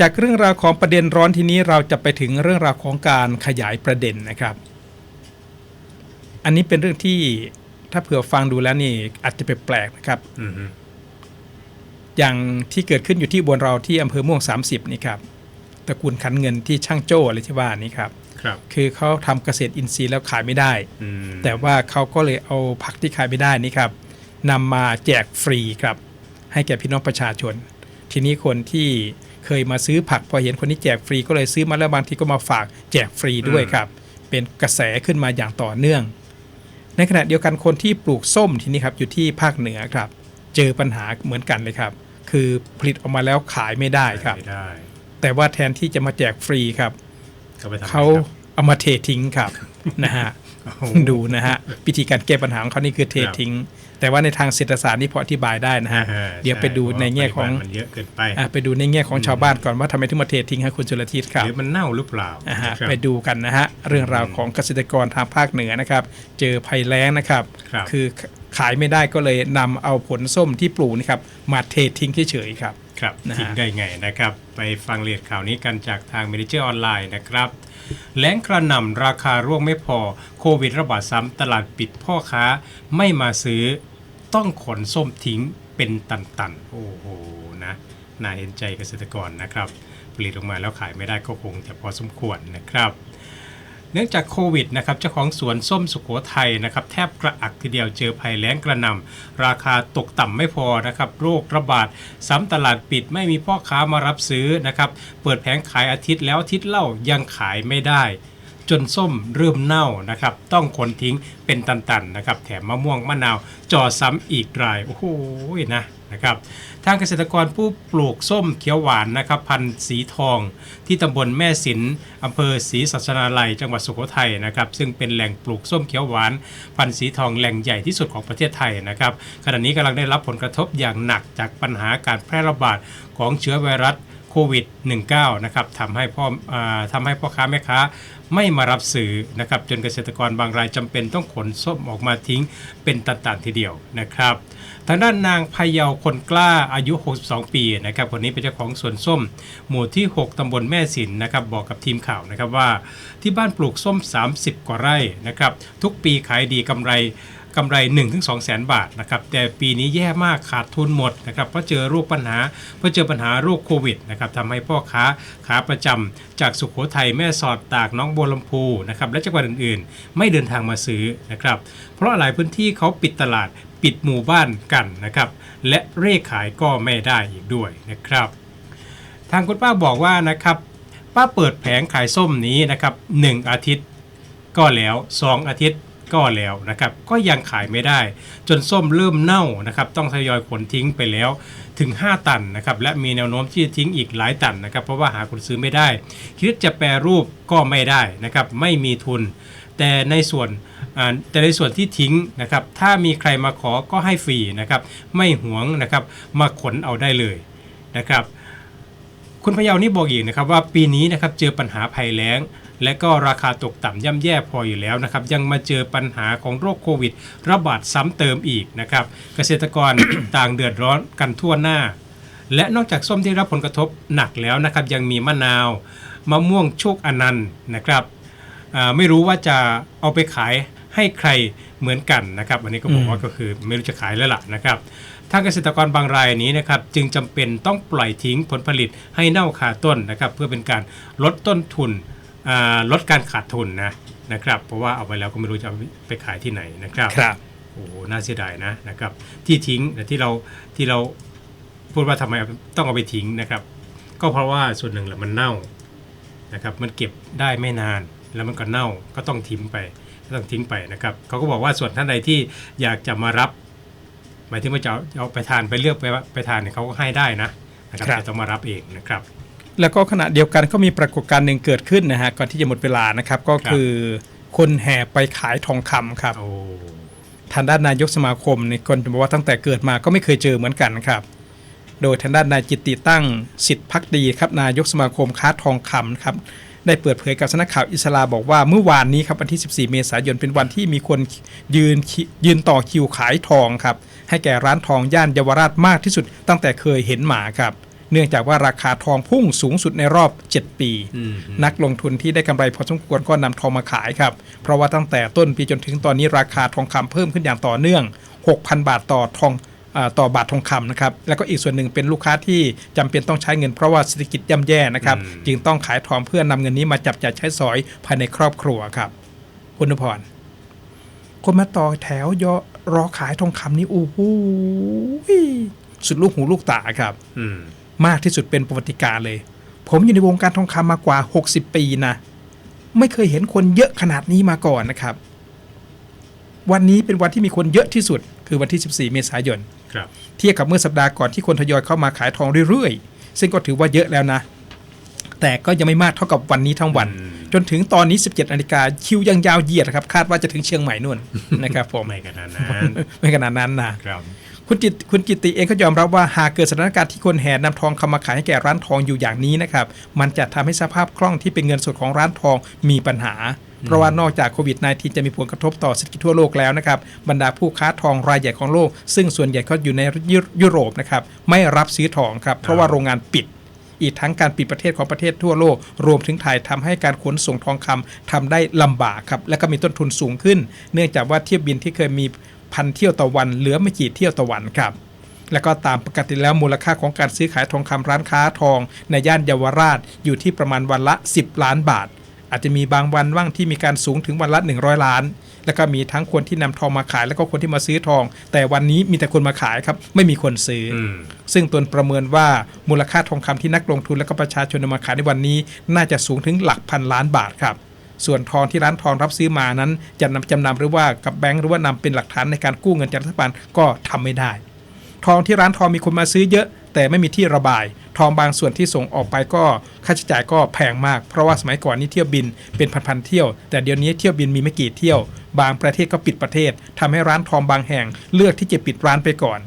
จากเรื่องราวของประเด็นร้อนทีนี้เราจะไปถึงเรื่องราวของการขยายประเด็นนะครับ อันนี้เป็นเรื่องที่ถ้าเผื่อฟังดูแล้วนี่อาจจะแปลกๆนะครับอืมฮึอย่างที่เกิดขึ้นอยู่ที่บนเราที่อำเภอม่วง 30 นี่ครับตระกูลขันเงินที่ช่างโจ้อะไรที่ว่านี่ครับครับ คือเขาทำเกษตรอินทรีย์แล้วขายไม่ได้อืมแต่ว่าเขาก็เลยเอาผักที่ขายไม่ได้นี่ครับนำมาแจกฟรีครับ ให้แก่พี่น้องประชาชน ทีนี้คนที่ เคยมาซื้อผักพอเห็นคนนี้แจกฟรีก็เลยซื้อมาแล้วบางทีก็มาฝากแจกฟรีด้วยครับ เป็นกระแสขึ้นมาอย่างต่อเนื่อง ในขณะเดียวกันคนที่ปลูกส้มทีนี้ครับอยู่ที่ภาคเหนือครับ เจอปัญหาเหมือนกันเลยครับ คือผลิตออกมาแล้วขายไม่ได้ครับ ไม่ได้แต่ว่าแทนที่จะมาแจกฟรีครับเขาไปทำเขาอะไรครับเอามาเททิ้งครับ นะฮะโอ้โห ดูนะฮะวิธีการแก้ปัญหาของเขานี่คือเทครับทิ้ง แต่ว่าในทางเศรษฐศาสตร์นี่พออธิบายได้นะฮะอ่าเดี๋ยวไปดูในแง่ของปริมาณมันเยอะเกินไปอะไปดูในแง่ของชาวบ้านก่อนว่าทำไมถึงมาเททิ้งให้คุณจุลทิศครับหรือมันเน่าหรือเปล่าอะฮะครับไปดูกันนะฮะเรื่องราวของเกษตรกรทางภาคเหนือนะครับ เจอภัยแล้งนะครับครับคือขายไม่ได้ก็เลยนำเอาผลส้มที่ปลูกนะครับมาเททิ้งเฉยๆครับ ครับนะฮะทิ้งได้ไงนะครับ ไปฟังเรียดข่าวนี้กันจากทาง m ม n เจอร์ออนไลน์นะครับแหลงกระหน่ำราคาร่วงไม่พอโควิดระบาดซ้ำตลาดปิดพ่อค้าไม่มาซื้อต้องขนส้มทิ้งเป็นตันๆ โอ้โหนะน่าเห็นใจเกษตรกรนะครับ ผลิตออกมาแล้วขายไม่ได้ก็คงจะพอสมควรนะครับ เนื่องจากโควิดนะครับเจ้าของสวนส้มสุขโขทัยนะครับแทบกระอักทีเดียวเจอภัยแล้งกระหน่ำราคาตกต่ำไม่พอนะครับโรคระบาดซ้ำตลาดปิดไม่มีพ่อค้ามารับซื้อนะครับเปิดแผงขายอาทิตย์แล้วอาทิตย์เล่ายังขายไม่ได้ จนส้มเริ่มเน่านะครับ ต้องขนทิ้งเป็นตันๆนะครับ แถมมะม่วงมะนาวจ่อซ้ำอีกราย โอ้โหนะนะครับทางเกษตรกรผู้ปลูกส้มเขียวหวานนะครับพันธุ์สีทอง ที่ตำบลแม่สินอำเภอศรีสัชนาลัย จังหวัดสุโขทัยนะครับซึ่งเป็นแหล่งปลูกส้มเขียวหวาน พันธุ์สีทองแหล่งใหญ่ที่สุดของประเทศไทยนะครับขณะนี้กำลังได้รับผลกระทบอย่างหนักจากปัญหาการแพร่ระบาดของเชื้อไวรัส โควิด -19 นะครับทำให้พ่ออทำให้พ่อค้าแม่ค้าไม่มารับซื้อนะครับจนเกษตรกรบางรายจำเป็นต้องขนส้มออกมาทิ้งเป็นตันๆทีเดียวนะครับ ทางด้านนางพเยาคนกล้าอายุ 62 ปีนะครับคนนี้เป็นเจ้าของสวนส้ม หมู่ที่ 6ตำบลแม่สินนะครับบอกกับทีมข่าวนะครับว่าที่บ้านปลูกส้ม 30 กว่าไร่นะครับทุกปีขายดีกำไร กำไร1-2แสนบาทนะครับแต่ปีนี้แย่มากขาดทุนหมดนะครับเพราะเจอโรคปัญหาเพราะเจอปัญหาโรคโควิดนะครับทำให้พ่อค้าขาประจำจากสุขโขทัยแม่สอดตากน้องบัวลำพูนะครับและจังหวัดอื่นๆ ไม่เดินทางมาซื้อนะครับเพราะหลายพื้นที่เขาปิดตลาดปิดหมู่บ้านกันนะครับและเร่ขายก็ไม่ได้อีกด้วยนะครับทางคุณป้าบอกว่านะครับป้าเปิดแผงขายส้มนี้นะครับหนึ่งอาทิตย์ก็แล้วสองอาทิตย์ ก็แล้วนะครับ ก็ยังขายไม่ได้ จนส้มเริ่มเน่านะครับ ต้องทยอยขนทิ้งไปแล้วถึง 5 ตันนะครับ และมีแนวโน้มที่จะทิ้งอีกหลายตันนะครับ เพราะว่าหาคนซื้อไม่ได้ คิดจะแปรรูปก็ไม่ได้นะครับ ไม่มีทุน แต่ในส่วนแต่ในส่วนที่ทิ้งนะครับ ถ้ามีใครมาขอก็ให้ฟรีนะครับ ไม่หวงนะครับ มาขนเอาได้เลยนะครับ คุณพยาวนี่บอกอีกนะครับว่าปีนี้นะครับเจอปัญหาภัยแล้ง และก็ราคาตกต่ำย่ำแย่พออยู่แล้วนะครับ ยังมาเจอปัญหาของโรคโควิด ระบาดซ้ำเติมอีกนะครับ เกษตรกร ต่างเดือดร้อนกันทั่วหน้า และนอกจากส้มที่รับผลกระทบหนักแล้วนะครับ ยังมีมะนาวมะม่วงโชคอนันต์นะครับอ่าไม่รู้ว่าจะเอาไปขายให้ใครเหมือนกันนะครับอันนี้ก็บอกว่าก็คือไม่รู้จะขายแล้วล่ะนะครับทางเกษตรกรบางรายนี้นะครับจึงจำเป็นต้องปล่อยทิ้งผลผลิตให้เน่าคาต้นนะครับเพื่อเป็นการลดต้นทุนอ่า ลดการขาดทุนนะนะครับเพราะว่าเอาไปแล้วก็ไม่รู้จะเอาไปขายที่ไหนนะครับครับโอ้โหน่าเสียดายนะนะครับที่ทิ้งแต่ที่เราที่เราพูดว่าทำไมต้องเอาไปทิ้งนะครับ ก็เพราะว่าส่วนหนึ่งแหละมันเน่านะครับมันเก็บได้ไม่นานแล้วมันก็เน่าก็ต้องทิ้งไปก็ต้องทิ้งไปนะครับเขาก็บอกว่าส่วนท่านใดที่อยากจะมารับหมายถึงว่าจะเอาเอาไปทานไปเลือกไปว่าไปทานเนี่ยเขาก็ให้ได้นะนะครับครับแต่ต้องมารับเองนะครับ แล้วก็ขณะเดียวกันก็มีปรากฏการณ์หนึ่งเกิดขึ้นนะฮะก่อนที่จะหมดเวลานะครับก็คือคนแห่ไปขายทองคำครับโอ้ทางด้านนายกสมาคมเนี่ยคนจะบอกว่าตั้งแต่เกิดมาก็ไม่เคยเจอเหมือนกันครับ โดยทางด้านนายจิตติตั้งสิทธิพักดีครับนายกสมาคมค้าทองคำครับได้เปิดเผยกับสำนักข่าวอิสลาบอกว่าเมื่อวานนี้ครับวันที่ 14 เมษายนเป็นวันที่มีคนยืนคิยืนต่อคิวขายทองครับให้แก่ร้านทองย่านเยาวราชมากที่สุดตั้งแต่เคยเห็นมาครับ เนื่องจากว่าราคาทองพุ่งสูงสุดในรอบ 7 ปีอืมนักลงทุนที่ได้กำไรพอสมควรก็นำทองมาขายครับ เพราะว่าตั้งแต่ต้นปีจนถึงตอนนี้ราคาทองคำเพิ่มขึ้นอย่างต่อเนื่อง 6,000 บาทต่อทองอาต่อบาททองคำนะครับ แล้วก็อีกส่วนหนึ่งเป็นลูกค้าที่จำเป็นต้องใช้เงินเพราะว่าเศรษฐกิจย่ำแย่นะครับ จึงต้องขายทองเพื่อนำเงินนี้มาจับจ่ายใช้สอยภายในครอบครัวครับคุณนพรคนมาต่อแถวยอรอขายทองคำนี่โอ้โหสุดลูกหูลูกตาครับ อื มมากที่สุดเป็นประวัติการณ์เลย ผมอยู่ในวงการทองคำมากว่า 60 ปีนะ ไม่เคยเห็นคนเยอะขนาดนี้มาก่อนนะครับ วันนี้เป็นวันที่มีคนเยอะที่สุด คือวันที่ 14 เมษายนครับเทียบกับเมื่อสัปดาห์ก่อนที่คนทยอยเข้ามาขายทองเรื่อยๆ ซึ่งก็ถือว่าเยอะแล้วนะ แต่ก็ยังไม่มากเท่ากับวันนี้ทั้งวันอืมจนถึงตอนนี้ 17นาฬิกาคิวยังยาวเหยียดครับ คาดว่าจะถึงเชียงใหม่นู่นนะครับผมไม่ขนาดนั้นไม่ขนาดนั้นนะครับ คุณจิตคุณกิติเองก็ยอมรับว่าหากเกิดสถานการณ์ที่คนแห่นำทองเข้ามาขายให้แก่ร้านทองอยู่อย่างนี้นะครับ มันจะทำให้สภาพคล่องที่เป็นเงินสดของร้านทองมีปัญหา เพราะว่านอกจากโควิด -19 จะมีผลกระทบต่อเศรษฐกิจทั่วโลกแล้วนะครับ บรรดาผู้ค้าทองรายใหญ่ของโลก ซึ่งส่วนใหญ่ก็อยู่ในยุยุโรปนะครับไม่รับซื้อทองครับเพราะว่าโรงงานปิดอีกทั้งการปิดประเทศของประเทศทั่วโลก รวมถึงไทยทำให้การขนส่งทองคำทำได้ลำบากครับ และก็มีต้นทุนสูงขึ้น เนื่องจากว่าเที่ยวบินที่เคยมี พันเที่ยวต่อวันเหลือไม่กี่เที่ยวต่อวันครับ แล้วก็ตามปกติแล้วมูลค่าของการซื้อขายทองคำร้านค้าทอง ในย่านเยาวราชอยู่ที่ประมาณวันละ 10 ล้านบาท อาจจะมีบางวันว่างที่มีการสูงถึงวันละ 100 ล้าน แล้วก็มีทั้งคนที่นำทองมาขาย แล้วก็คนที่มาซื้อทอง แต่วันนี้มีแต่คนมาขายครับ ไม่มีคนซื้อออืมซึ่งตนประเมินว่ามูลค่าทองคำที่นักลงทุนและก็ประชาชนนำมาขายในวันนี้ น่าจะสูงถึงหลักพันล้านบาทครับ ส่วนทองที่ร้านทองรับซื้อมานั้นจะนำจำนำหรือว่ากับแบงก์หรือว่านำเป็นหลักฐานในการกู้เงินจากรัฐบาลก็ทำไม่ได้ ทองที่ร้านทองมีคนมาซื้อเยอะ แต่ไม่มีที่ระบาย ทองบางส่วนที่ส่งออกไปก็ค่าใช้จ่ายก็แพงมาก เพราะว่าสมัยก่อนนี่เที่ยวบินเป็นพันๆเที่ยว แต่เดี๋ยวนี้เที่ยวบินมีไม่กี่เที่ยว บางประเทศก็ปิดประเทศทำให้ร้านทองบางแห่ง เลือกที่จะปิดร้านไปก่อน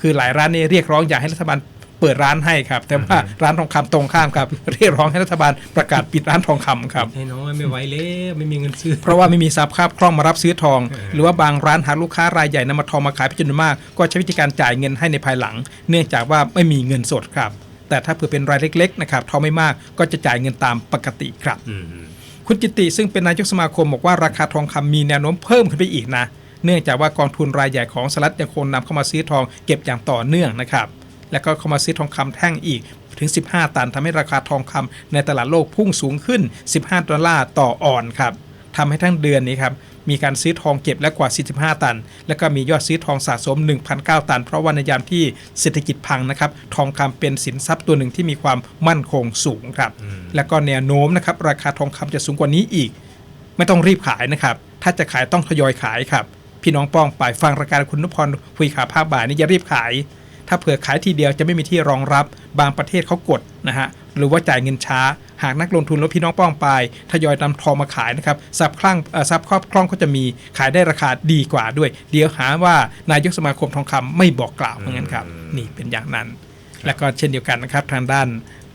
คือหลายร้านนี่เรียกร้องอยากให้รัฐบาล เปิดร้านให้ครับ แต่ว่าร้านทองคำตรงข้ามครับเรียกร้องให้รัฐบาลประกาศปิดร้านทองคำครับให้น้อยไม่ไหวแล้วไม่มีเงินซื้อ เพราะว่าไม่มีทรัพย์คาบคล่องมารับซื้อทองเออหรือว่าบางร้านหาลูกค้ารายใหญ่นำมาทองมาขายเป็นจำนวนมาก ก็ใช้วิธีการจ่ายเงินให้ในภายหลัง เนื่องจากว่าไม่มีเงินสดครับ แต่ถ้าเผื่อเป็นรายเล็กๆนะครับทองไม่มากก็จะจ่ายเงินตามปกติครับอืมคุณจิติซึ่งเป็นนายกสมาคมบอกว่าราคาทองคำมีแนวโน้มเพิ่มขึ้นไปอีกนะ เนื่องจากว่ากองทุนรายใหญ่ของสหรัฐยังคงนำเข้ามาซื้อทองเก็บอย่างต่อเนื่องนะครับ แล้วก็เข้ามาซื้อทองคำแท่งอีกถึง 15 ตันทำให้ราคาทองคำในตลาดโลกพุ่งสูงขึ้น 15 ดอลลาร์ต่อออนครับทำให้ทั้งเดือนนี้ครับมีการซื้อทองเก็บและกว่า 45 ตัน แล้วก็มียอดซื้อทองสะสม 1,009 ตัน เพราะว่าในยามที่เศรษฐกิจพังนะครับ ทองคำเป็นสินทรัพย์ตัวหนึ่งที่มีความมั่นคงสูงครับ แล้วก็แนวโน้มนะครับ ราคาทองคำจะสูงกว่านี้อีก ไม่ต้องรีบขายนะครับ ถ้าจะขายต้องทยอยขายครับ พี่น้องป้องไปฟังรายการคุณนุพรคุยขาภาพบ่ายนี่อย่ารีบขาย ถ้าเผื่อขายทีเดียวจะไม่มีที่รองรับบางประเทศเขากดนะฮะหรือว่าจ่ายเงินช้า หากนักลงทุนและพี่น้องป้องไปทยอยนำทองมาขายนะครับทรัพย์คลั่งเอ่อทรัพย์ครอบคล่องก็จะมีขายได้ราคาดีกว่าด้วย เดี๋ยวหาว่านายกสมาคมทองคำไม่บอกกล่าวเหมือนกันครับ นี่เป็นอย่างนั้น แล้วก็เช่นเดียวกันนะครับทางด้าน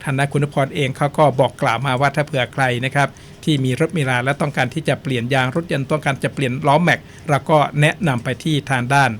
ทางด้านคุณพรเองเขาก็บอกกล่าวมาว่าถ้าเผื่อใครนะครับที่มีรถมีราและต้องการที่จะเปลี่ยนยางรถยนต์ต้องการจะเปลี่ยนล้อแม็กเราก็แนะนำไปที่ทางด้าน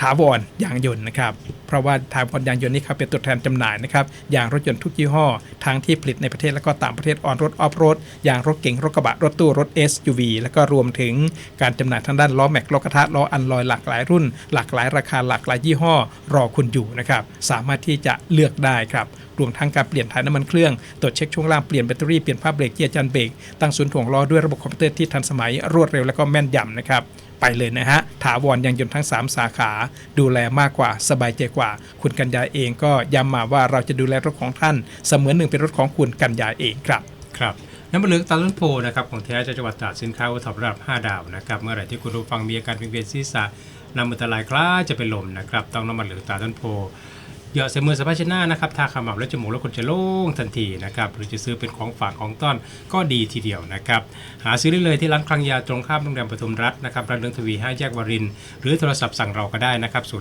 ถาวรยางยนต์นะครับ เพราะว่าถาวรยางยนต์นี่เขาเป็นตัวแทนจำหน่ายนะครับยางรถยนต์ทุกยี่ห้อ ทั้งที่ผลิตในประเทศและก็ต่างประเทศออนรถออฟโรดยางรถเก๋งรถกระบะรถตู้รถ SUV แล้วก็รวมถึงการจำหน่ายทางด้านล้อแม็กล้อกระทะล้ออันลอยหลากหลายรุ่น หลากหลายราคาหลากหลายยี่ห้อ รอคุณอยู่นะครับสามารถที่จะเลือกได้ครับรวมทั้งการเปลี่ยนถ่ายน้ำมันเครื่อง ตรวจเช็คช่วงล่าง เปลี่ยนแบตเตอรี่ เปลี่ยนผ้าเบรกเกียร์จันเบรก ตั้งศูนย์ถ่วงล้อด้วยระบบคอมพิวเตอร์ที่ทันสมัยรวดเร็วและก็แม่นยำนะครับไปเลยนะฮะ ถาวรยังยนต์ทั้ง 3 สาขาดูแลมากกว่าสบายใจกว่า คุณกัญญาเองก็ย้ำมาว่าเราจะดูแลรถของท่าน เสมือนหนึ่งเป็นรถของคุณกัญญาเองครับครับน้ำมันเหลืองตาลุนโพนะครับของแท้จากจังหวัดตราดสินค้าวัตถุระดับ 5 ดาวนะครับเมื่อไหร่ที่คุณผู้ฟังมีอาการวิงเวียนศีรษะน้ำมันตะลายคล้าจะเป็นลมนะครับต้องน้ำมันเหลืองตาลุนโพ หยาะใส่มือสะพายชนะนะครับทาขมับและจมูกแล้วคุณจะโล่งทันทีนะครับหรือจะซื้อเป็นของฝากของต้อนก็ดีทีเดียวนะครับหาซื้อได้เลยที่ร้านคลังยาตรงข้ามโรงแรมปทุมรัฐนะครับร้านเรืองทวี5แยกวริน หรือโทรศัพท์สั่งเราก็ได้นะครับ0903701013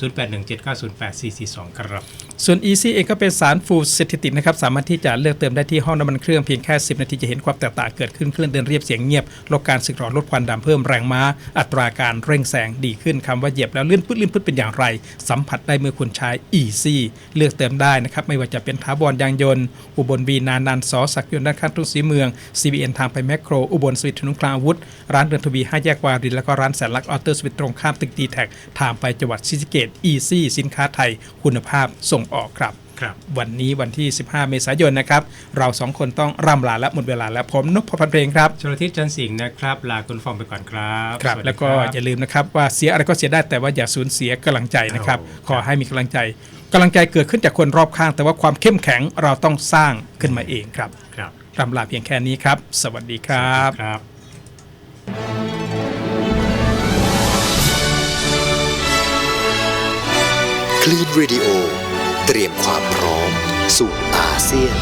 0817908442 ครับ ส่วน Easy เองก็เป็นสารฟูเซติตินนะครับสามารถที่จะเลือกเติมได้ที่ห้องน้ำมันเครื่องเพียงแค่ 10 นาทีจะเห็นความแตกต่างเกิดขึ้นเครื่องเดินเรียบเสียงเงียบลดการสึกหรอลดควันดำเพิ่มแรงม้า อัตราการเร่งแซงดีขึ้นคำว่าเหยียบแล้วเลื่อนพึดลื่นพึดเป็นอย่างไรสัมผัสได้เมื่อคุณใช้ Easy เลือกเติมได้นะครับไม่ว่าจะเป็นท้าบอลยางยนต์ อุบลวีนานันสอสักยนต์ด้านข้างทุ่งสีเมือง CBN ทางไปแมคโคร อุบลสวิตถนนกลางอาวุธ ร้านเตือนทวีห้าแยกวารินแล้วก็ร้านแสนลักออเตอร์สวิตตรงข้ามตึกดีแท็กทางไปจังหวัดซิสเกต Easy สินค้าไทย คุณภาพส่งออกครับ ครับวันนี้วันที่ 15 เมษายนนะครับ เราสองคนต้องร่ำลาและหมดเวลาแล้วผมนพพันธ์เพลงครับชลทิศจันทร์สิงห์นะครับ ลาคุณฟองไปก่อนครับครับสสดีแล้วก็ครับอย่าลืมนะครับว่าเสียอะไรก็เสียได้แต่ว่าอย่าสูญเสียกำลังใจนะครับโอ้ขอให้มีกำลังใจกำลังใจเกิดขึ้นจากคนรอบข้าง แต่ว่าความเข้มแข็งเราต้องสร้างขึ้นมาเองครับครับร่ำลาเพียงแค่นี้ครับ สวัสดีครับครับคลีน Radio เตรียมความพร้อมสู่อาเซียน